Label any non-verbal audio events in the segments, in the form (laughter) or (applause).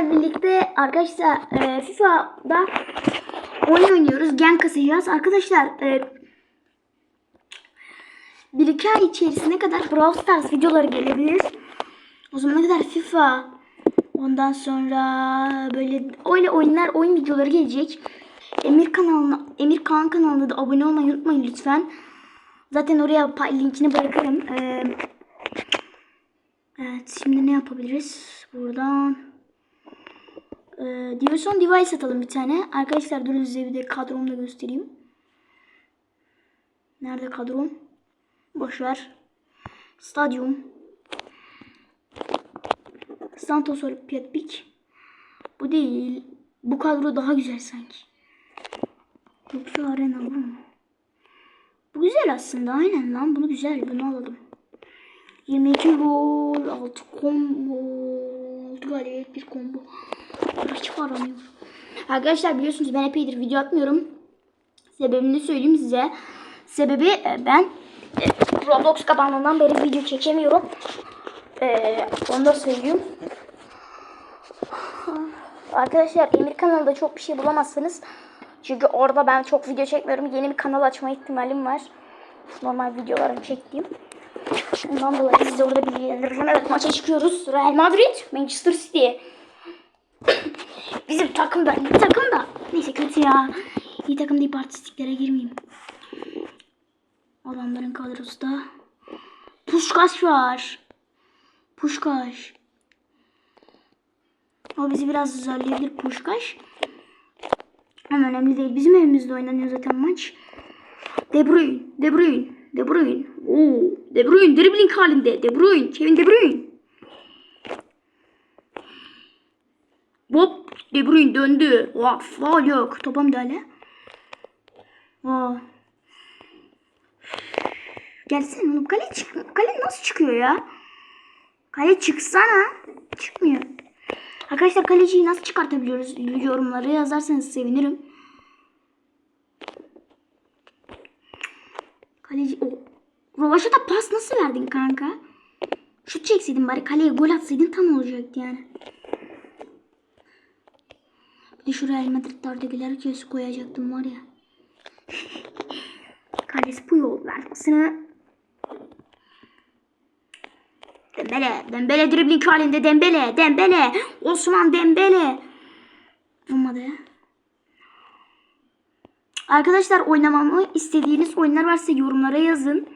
birlikte arkadaşlar e, FIFA'da oyun oynuyoruz. Gen kasacağız. Arkadaşlar e, bir iki ay içerisine kadar Brawl Stars videoları gelebilir. O zamana kadar FIFA ondan sonra böyle öyle oyunlar oyun videoları gelecek. Emir kanalına Emir Kaan kanalına da abone olmayı unutmayın lütfen. Zaten oraya linkini bırakırım. Ee, evet şimdi ne yapabiliriz? Buradan ee, Diyorson device atalım bir tane. Arkadaşlar durun size bir de kadromu da göstereyim. Nerede kadrom? Boşver. Stadyum. Santos Olimpiyat Beach. Bu değil. Bu kadro daha güzel sanki. Yoksa arena bu mu? Bu güzel aslında. Aynen lan. Bunu güzel. Bunu alalım. 22 gol, 6 combo, 6 galibiyet, 1 combo. Hiç aramıyor. Arkadaşlar biliyorsunuz ben epeydir video atmıyorum. Sebebini söyleyeyim size. Sebebi e, ben e, Roblox kapanından beri video çekemiyorum. E, onu da söyleyeyim. Arkadaşlar Emir kanalında çok bir şey bulamazsınız. Çünkü orada ben çok video çekmiyorum. Yeni bir kanal açma ihtimalim var. Normal videolarımı çektiğim. Ondan dolayı size orada bilgilendireceğim. Evet maça çıkıyoruz. Real Madrid, Manchester City. Bizim takım da, iyi takım da. Neyse kötü ya. İyi takım deyip artistiklere girmeyeyim. Adamların kadrosu da. Puşkaş var. Puşkaş. O bizi biraz zorlayabilir Puşkaş. Ama önemli değil. Bizim evimizde oynanıyor zaten maç. De Bruyne, De Bruyne, De Bruyne. Oo, De Bruyne dribbling halinde. De Bruyne, Kevin De Bruyne. Hop, De Bruyne döndü. Vah, faul yok. Topa müdahale. Vah. Gelsene oğlum. Kale, çık kale nasıl çıkıyor ya? Kale çıksana. Çıkmıyor. Arkadaşlar kaleciyi nasıl çıkartabiliyoruz? Yorumlara yazarsanız sevinirim. Kaleci o. Rovaşa da pas nasıl verdin kanka? Şut çekseydin bari kaleye gol atsaydın tam olacaktı yani. Bir de şuraya Real Madrid dördekiler köşesi koyacaktım var ya. (laughs) Kalesi Puyol vermesine. Dembele, Dembele dribbling halinde Dembele, Dembele, Osman Dembele. Olmadı. Arkadaşlar oynamamı istediğiniz oyunlar varsa yorumlara yazın.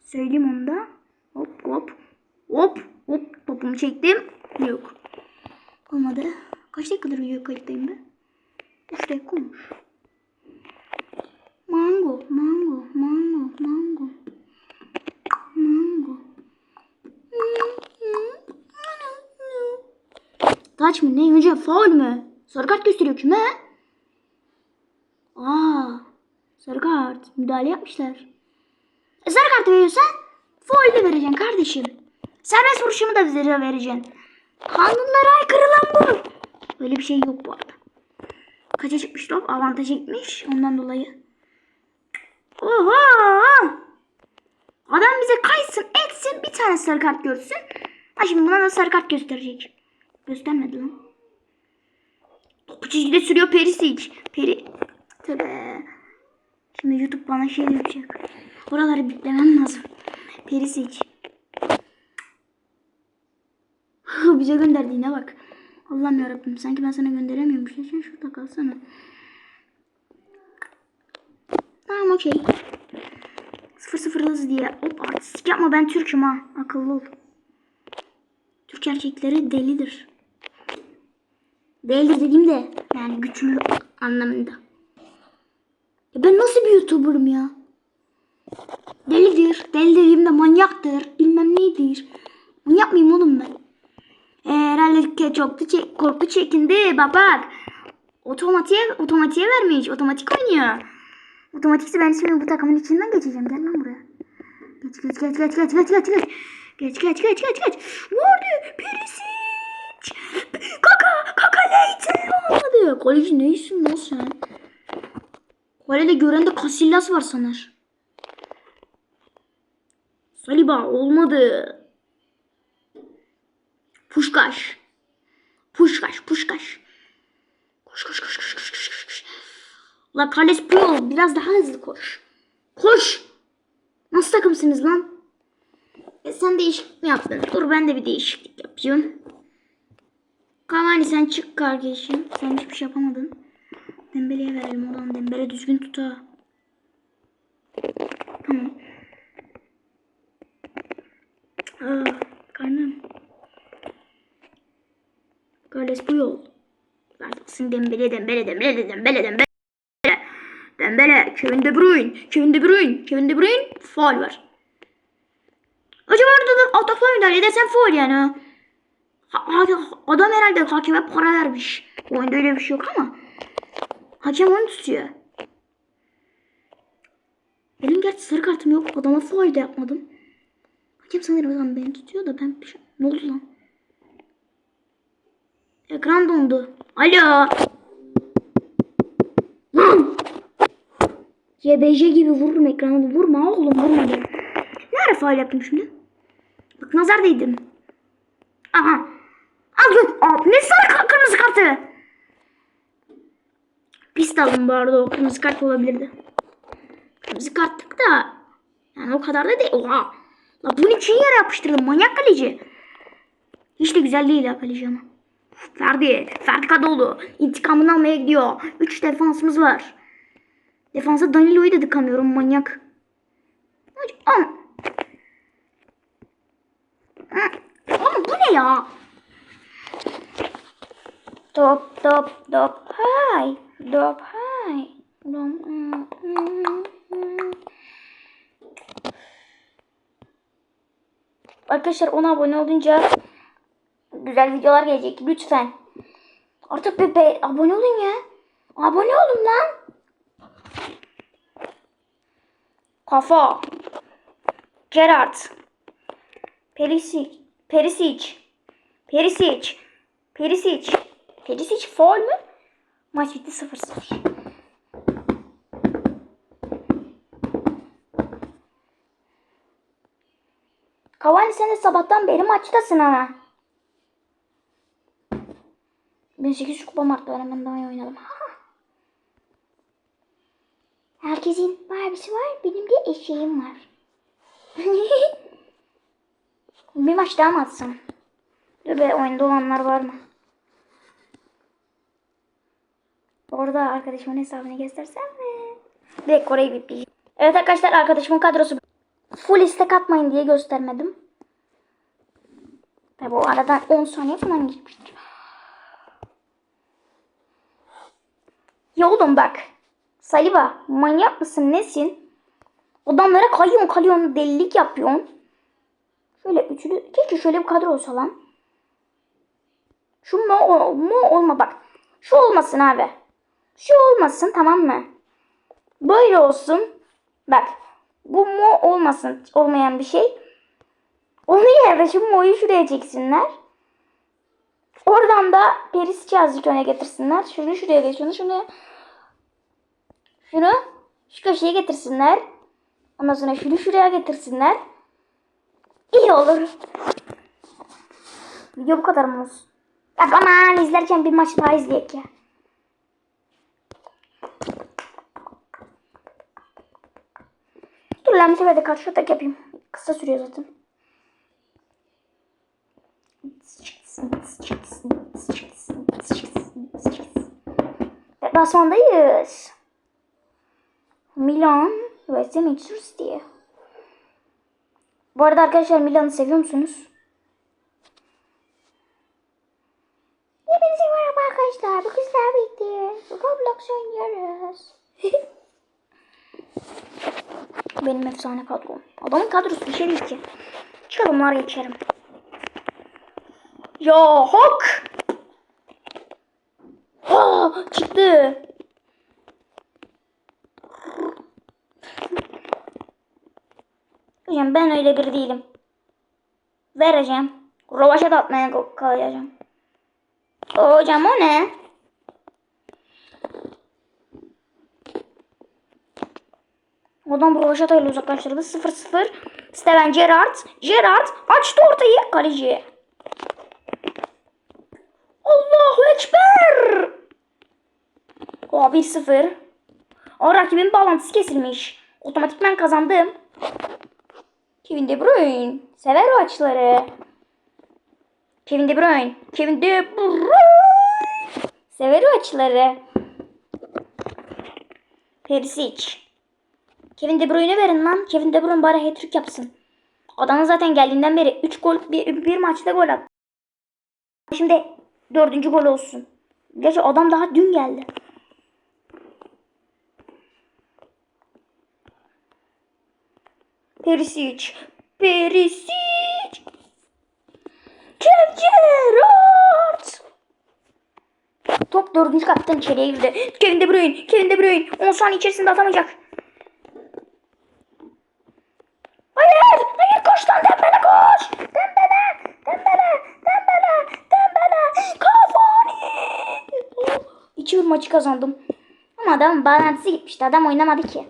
Söyleyeyim onu da. Hop hop. Hop hop topumu çektim. Yok. Olmadı. Kaç dakikadır video kayıttayım ben? 3 dakika olmuş. Mango, mango, mango, mango. Mango. Taç mı? Ne? Önce faul mü? Sarı kart gösteriyor kime? Aa, sarı kart. Müdahale yapmışlar. E, sarı kartı veriyorsan de vereceksin kardeşim. Serbest vuruşumu da bize vereceksin. Kanunlara aykırı lan bu. Öyle bir şey yok bu arada. Kaça çıkmış top? Avantaj etmiş. Ondan dolayı. Oha! Adam bize kaysın etsin bir tane sarı kart görsün. Ha şimdi buna da sarı kart gösterecek. Göstermedi lan. Çizgide sürüyor Perisic. Peri... Tövbe. Şimdi YouTube bana şey yapacak. Oraları biplemem lazım. Perisic. (laughs) bize gönderdiğine bak. Allah'ım yarabbim sanki ben sana gönderemiyormuş. Sen şurada kalsana. Tamam okey. Sıfır sıfır hız diye. Hop artistik yapma ben Türk'üm ha. Akıllı ol. Türk erkekleri delidir. Delidir dediğimde yani güçlü anlamında. Ben nasıl bir YouTuber'ım ya? Delidir. Deli dediğimde manyaktır. Bilmem neydir. Manyak mıyım oğlum ben? Ee, herhalde çok da çek, korku çekindi. Bak bak. Otomatiğe, otomatiğe vermiş. Otomatik oynuyor. Otomatikse ben şimdi bu takımın içinden geçeceğim. Gel lan buraya. Geç geç geç geç geç geç geç geç. Geç geç geç geç geç. Vardı. Perisic. Kaka. Kaka Leighton olmadı. Kaleci neysin lan sen? Kalede gören de Casillas var sanar. Saliba olmadı. Puşkaş. Puşkaş, puşkaş. Koş, koş, koş, koş, koş, koş, koş. La Carles Puyol biraz daha hızlı koş. Koş. Nasıl takımsınız lan? E sen değişiklik mi yaptın? Dur ben de bir değişiklik yapayım. Cavani sen çık kardeşim. Sen hiçbir şey yapamadın. Dembele'ye verelim oradan. Dembele düzgün tut ha. Tamam. Aa, karnım. Carles bu yol. Verdaksın Dembele, Dembele, Dembele, Dembele, Dembele. Dembele, Kevin De Bruyne, Kevin De Bruyne, Kevin De Bruyne. Faul var. Acaba orada da atakla müdahale edersen faul yani. ha- Adam herhalde hakeme para vermiş. Oyunda öyle bir şey yok ama. Hakem onu tutuyor. Benim gerçi sarı kartım yok. Adama faul de yapmadım. Hakem sanırım zaman beni tutuyor da ben bir şey... Ne oldu lan? Ekran dondu. Alo. Lan. YBJ gibi vururum ekranı. Vurma oğlum vurma beni. Ne ara faul yaptım şimdi? Bak nazar değdim. Aha. Al ne sarı kırmızı kartı? Pist aldım bu arada o kırmızı kart olabilirdi. Kırmızı kartlık da yani o kadar da değil. Oha. La bunu için yere yapıştırdım manyak kaleci. Hiç de güzel değil ya kaleci ama. Ferdi, Ferdi Kadıoğlu intikamını almaya gidiyor. 3 defansımız var. Defansa Danilo'yu da dıkamıyorum manyak. Ama Oğlum bu ne ya? Top top top hay. Top hay. Dom, hmm, hmm, hmm. Arkadaşlar 10 abone olunca güzel videolar gelecek lütfen. Artık bir be- abone olun ya. Abone olun lan. Kafa. Gerard. Perisic. Perisic. Perisic. Perisic. Perisic foul mü? Maç bitti 0-0. Cavani sen de sabahtan beri maçtasın ama. Ben 8 kupam arttı hemen daha iyi oynadım. (laughs) Herkesin Barbie'si var, benim de eşeğim var. (laughs) Bir maç daha mı atsam? Dur be oyunda olanlar var mı? Orada arkadaşımın hesabını göstersem mi? Direkt orayı bipleyeceğim. Evet arkadaşlar arkadaşımın kadrosu full istek atmayın diye göstermedim. Tabi o aradan 10 saniye falan geçmiştir. Ya oğlum bak. Saliba manyak mısın nesin? Adamlara kayıyorsun kalıyorsun delilik yapıyorsun. Şöyle üçlü keşke şöyle bir kadro olsa lan. Şu mu, mu olma bak. Şu olmasın abi. Şu olmasın tamam mı? Böyle olsun. Bak. Bu mu olmasın. Olmayan bir şey. Onun yerine şu mu'yu şuraya çeksinler. Oradan da Peris'i azıcık öne getirsinler. Şunu şuraya geç. Şunu şunu. Şunu şu köşeye getirsinler. Ondan sonra şunu şuraya getirsinler. İyi olur. Video bu kadar mı olsun? Ya aman izlerken bir maç daha izleyek ya. Lan bir sefer de karşı atak yapayım. Kısa sürüyor zaten. Deplasmandayız. Milan ve Manchester City. Bu arada arkadaşlar Milan'ı seviyor musunuz? Hepinize merhaba arkadaşlar. Bu kızlar birlikte Roblox oynuyoruz. Benim efsane kadrom. Adamın kadrosu bir şey değil ki. Çıkalım var geçerim. Ya hok. Aa, çıktı. Hocam ben öyle biri değilim. Vereceğim. Rovaşa da atmaya kal- kalacağım. Hocam o ne? Oradan Rovaşata ile uzaklaştırdı. 0-0. Steven Gerrard. Gerrard açtı ortayı kaleciye. Allahu Ekber. O 1-0. O rakibin bağlantısı kesilmiş. Otomatikmen kazandım. Kevin De Bruyne. Sever o açıları. Kevin De Bruyne. Kevin De Bruyne. Sever o açıları. Perisic. Kevin De Bruyne'e verin lan. Kevin De Bruyne bari hat-trick yapsın. Adam zaten geldiğinden beri 3 gol bir, bir maçta gol attı. Şimdi dördüncü gol olsun. Gerçi adam daha dün geldi. Perisic. Perisic. Gerrard. Top dördüncü kattan içeriye girdi. Kevin De Bruyne. Kevin De Bruyne. 10 saniye içerisinde atamayacak. Hayır. Hayır koş lan Dembele koş. Dembele. Dembele. Dembele. Dembele. Cavani. İki bir maçı kazandım. Ama adamın bağlantısı gitmişti. Adam oynamadı ki.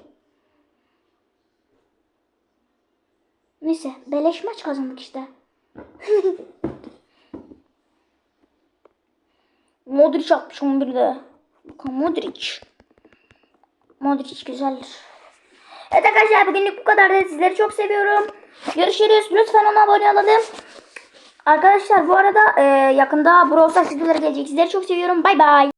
Neyse beleş maç kazandık işte. (laughs) Modric atmış 11'de. Bakın Modric. Modric güzeldir. Evet arkadaşlar bugünlük bu kadar. Sizleri çok seviyorum. Görüşürüz. Lütfen ona abone olalım. Arkadaşlar bu arada e, yakında Brawl Stars videoları gelecek. Sizleri çok seviyorum. Bay bay.